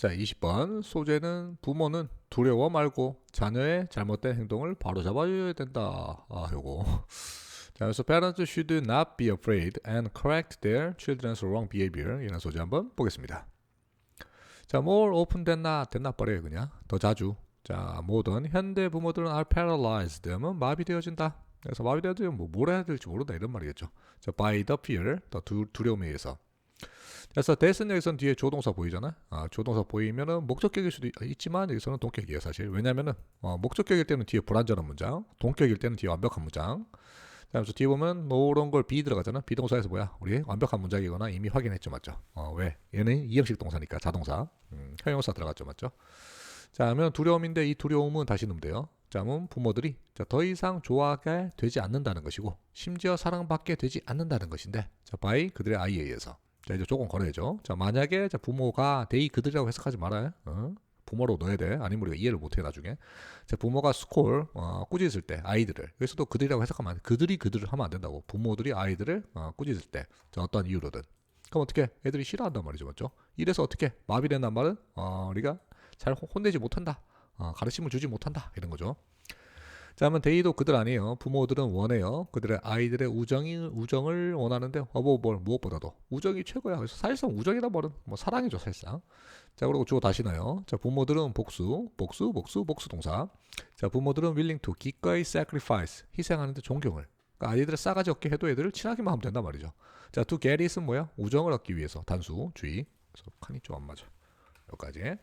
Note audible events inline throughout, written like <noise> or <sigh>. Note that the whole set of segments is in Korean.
자, 20번. 소재는 부모는 두려워 말고 자녀의 잘못된 행동을 바로 잡아 줘야 된다. 아, 요거. 자, 그래서 parents should not be afraid and correct their children's wrong behavior. 이런 소재 한번 보겠습니다. 자, more often than not, than 버려요, 그냥. 더 자주. 자, 모든 현대 부모들은 are paralyzed. 하면 마비되어진다. 그래서 마비되어지면 뭐, 뭘 해야 될지 모른다. 이런 말이겠죠. 자, by the fear, 더 두, 두려움에 의해서. 그래서 대선 여기서는 뒤에 조동사 보이잖아. 아, 조동사 보이면은 목적격일 수도 있- 있지만 여기서는 동격이에요, 사실. 왜냐면은 어, 목적격일 때는 뒤에 불완전한 문장, 동격일 때는 뒤에 완벽한 문장. 자, 그래서 뒤에 보면 노런 걸 be 들어가잖아. 비동사에서 뭐야? 우리 완벽한 문장이거나 이미 확인했죠, 맞죠? 어, 왜? 얘는 이형식 동사니까 자동사, 음, 형용사 들어갔죠, 맞죠? 자, 하면 두려움인데 이 두려움은 다시 넣으면 돼요. 자, 그러면 부모들이 자, 더 이상 좋아하게 되지 않는다는 것이고 심지어 사랑받게 되지 않는다는 것인데 자, by 그들의 아이에 의해서 자, 이제 조금 걸어야죠. 자, 만약에 자, 부모가 they 그들이라고 해석하지 말아요. 어? 부모로 넣어야 돼. 아니면 우리가 이해를 못해 나중에. 자, 부모가 스콜 어, 꾸짖을 때 아이들을 여기서도 그들이라고 해석하면 안 돼. 그들이 그들을 하면 안 된다고. 부모들이 아이들을 어, 꾸짖을 때 자, 어떤 이유로든. 그럼 어떻게 애들이 싫어한단 말이죠, 맞죠? 이래서 어떻게 마비된단 말은 어, 우리가 잘 혼- 혼내지 못한다. 어, 가르침을 주지 못한다. 이런 거죠. 자, 하면 데이도 그들 아니에요. 부모들은 원해요. 그들의 아이들의 우정이 우정을 원하는데 어뭐 뭘 무엇보다도 우정이 최고야. 그래서 사실상 우정이란 말은 뭐 사랑이죠, 사실상. 자, 그리고 주어 다시 나요. 자, 부모들은 복수, 복수, 복수, 복수 동사. 자, 부모들은 willing to 기꺼이 sacrifice 희생하는데 존경을. 그러니까 아이들의 싸가지 없게 해도 애들을 친하게만 하면 된단 말이죠. 자, to get it은 뭐야? 우정을 얻기 위해서 단수 주의. 그래서 칸이 좀 안 맞아. 여기까지.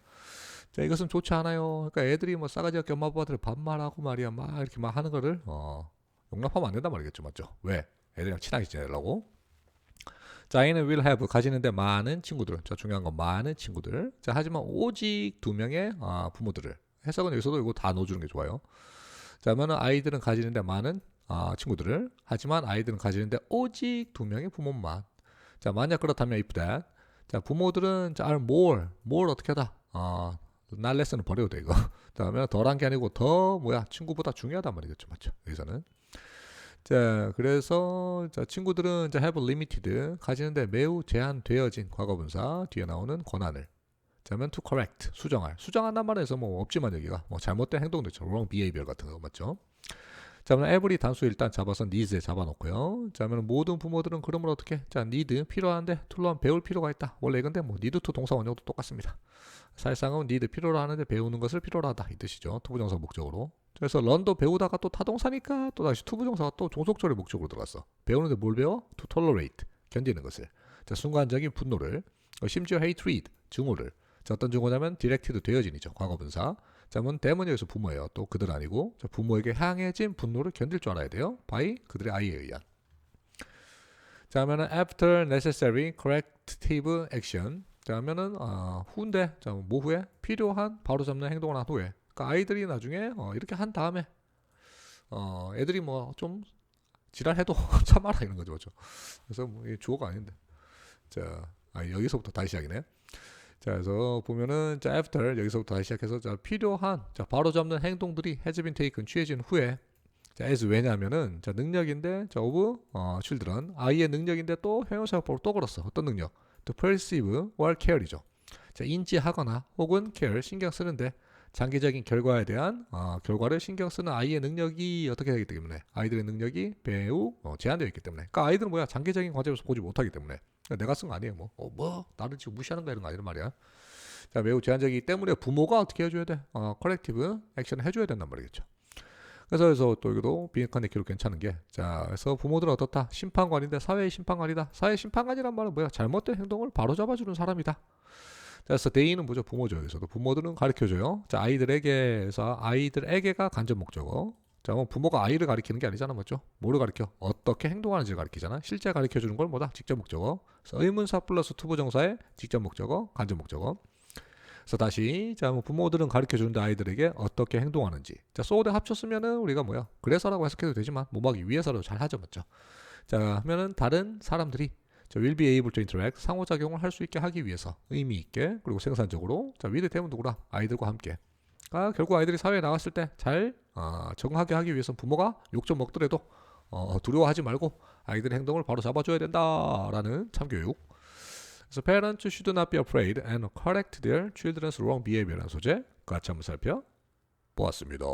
자 이것은 좋지 않아요. 그러니까 애들이 뭐 싸가지 없게 엄마 아빠들 반말하고 말이야 막 이렇게 막 하는 거를 어, 용납하면 안 된단 말이겠죠, 맞죠? 왜? 애들이랑 친하게 지내려고. 자, 이는 will have 가지는데 많은 친구들. 자, 중요한 건 많은 친구들. 자, 하지만 오직 두 명의 아, 부모들을. 해석은 여기서도 이거 다 넣어주는 게 좋아요. 자, 그러면 아이들은 가지는데 많은 아, 친구들을. 하지만 아이들은 가지는데 오직 두 명의 부모만. 자, 만약 그렇다면 if that. 자, 부모들은 자, are more, more 어떻게 하다. 아, 날레스는 버려도 돼 이거. <laughs> 다음에 덜한 게 아니고 더 뭐야 친구보다 중요하단 말이겠죠, 맞죠? 여기서는. 자, 그래서 자 친구들은 자 have limited 가지는데 매우 제한되어진 과거분사 뒤에 나오는 권한을. 자면 to correct 수정할 수정한단 말에서 뭐 없지만 여기가 뭐 잘못된 행동도 있죠 wrong behavior 같은 거 맞죠? 자, 그러면 every 단수 일단 잡아서 needs에 잡아놓고요. 자, 그러면 모든 부모들은 그러면 어떻게? 자, need 필요한데 툴론 배울 필요가 있다. 원래 근데 뭐 need to 동사 원형도 똑같습니다. 사실상은 need 필요로 하는데 배우는 것을 필요로 하다 이 뜻이죠. 투부정사 목적으로. 그래서 런도 배우다가 또 타동사니까 또 다시 투부정사가 또 종속절의 목적으로 들어갔어. 배우는데 뭘 배워? to tolerate 견디는 것을. 자, 순간적인 분노를. 어, 심지어 hatred 증오를. 자, 어떤 증오냐면 directed 되어진이죠. 과거분사. 자, 그러면 대문이 여기서 부모예요. 또 그들 아니고 자, 부모에게 향해진 분노를 견딜 줄 알아야 돼요. by 그들의 아이에 의한. 자, 하면은 after necessary corrective action. 자, 하면은 아, 후인데 자, 뭐 후에 필요한 바로 잡는 행동을 한 후에. 그러니까 아이들이 나중에 어, 이렇게 한 다음에 어, 애들이 뭐 좀 지랄해도 <laughs> 참아라 이런 거죠, 맞죠? 그래서 뭐 이게 주어가 아닌데. 자, 아, 여기서부터 다시 시작이네. 자, 그래서 보면은 자, after 여기서부터 다시 시작해서 자, 필요한 자, 바로 잡는 행동들이 has been 취해진 후에 자, as 왜냐하면은 자, 능력인데 자, of 어, children 아이의 능력인데 또 형용사가 바로 또 걸었어. 어떤 능력? To perceive or care이죠. 자, 인지하거나 혹은 care 신경 쓰는데 장기적인 결과에 대한 어, 결과를 신경 쓰는 아이의 능력이 어떻게 되기 때문에? 아이들의 능력이 매우 어, 제한되어 있기 때문에. 그러니까 아이들은 뭐야? 장기적인 과정에서 보지 못하기 때문에. 그러니까 내가 쓴 거 아니에요 뭐, 어, 뭐? 나를 지금 무시하는 거 이런 거 아니란 말이야. 자 매우 제한적이기 때문에 부모가 어떻게 해줘야 돼? 어, 커렉티브 액션을 해줘야 된단 말이겠죠 그래서 또 이것도 비핵한의 기록 괜찮은 게 자 그래서 부모들은 어떻다 심판관인데 사회의 심판관이다 사회 심판관이란 말은 뭐야 잘못된 행동을 바로 잡아주는 사람이다 자, 그래서 대인은 뭐죠? 부모죠. 여기서도 부모들은 가르쳐줘요. 자, 아이들에게서 아이들에게가 간접 목적어. 자, 뭐 부모가 아이를 가리키는 게 아니잖아, 맞죠? 뭐를 가르쳐? 어떻게 행동하는지를 가르치잖아. 실제 가르쳐주는 걸 뭐다? 직접 목적어. 의문사 플러스 투부 정사의 직접 목적어, 간접 목적어. 그래서 다시 자, 뭐 부모들은 가르쳐 주는데 아이들에게 어떻게 행동하는지. 자, 소대 합쳤으면은 우리가 뭐야? 그래서라고 해석해도 되지만 몸하기 위해서라도 잘 하죠, 맞죠? 자, 하면은 다른 사람들이 자, will be able to interact 상호작용을 할 수 있게 하기 위해서 의미 있게 그리고 생산적으로 자 with 대문 누구라 아이들과 함께 아, 결국 아이들이 사회에 나갔을 때잘 어, 적응하게 하기 위해서 부모가 욕 좀 먹더라도 어, 두려워하지 말고 아이들의 행동을 바로 잡아줘야 된다라는 참교육 그래서 parents should not be afraid and correct their children's wrong behavior라는 소재 같이 한번 살펴보았습니다.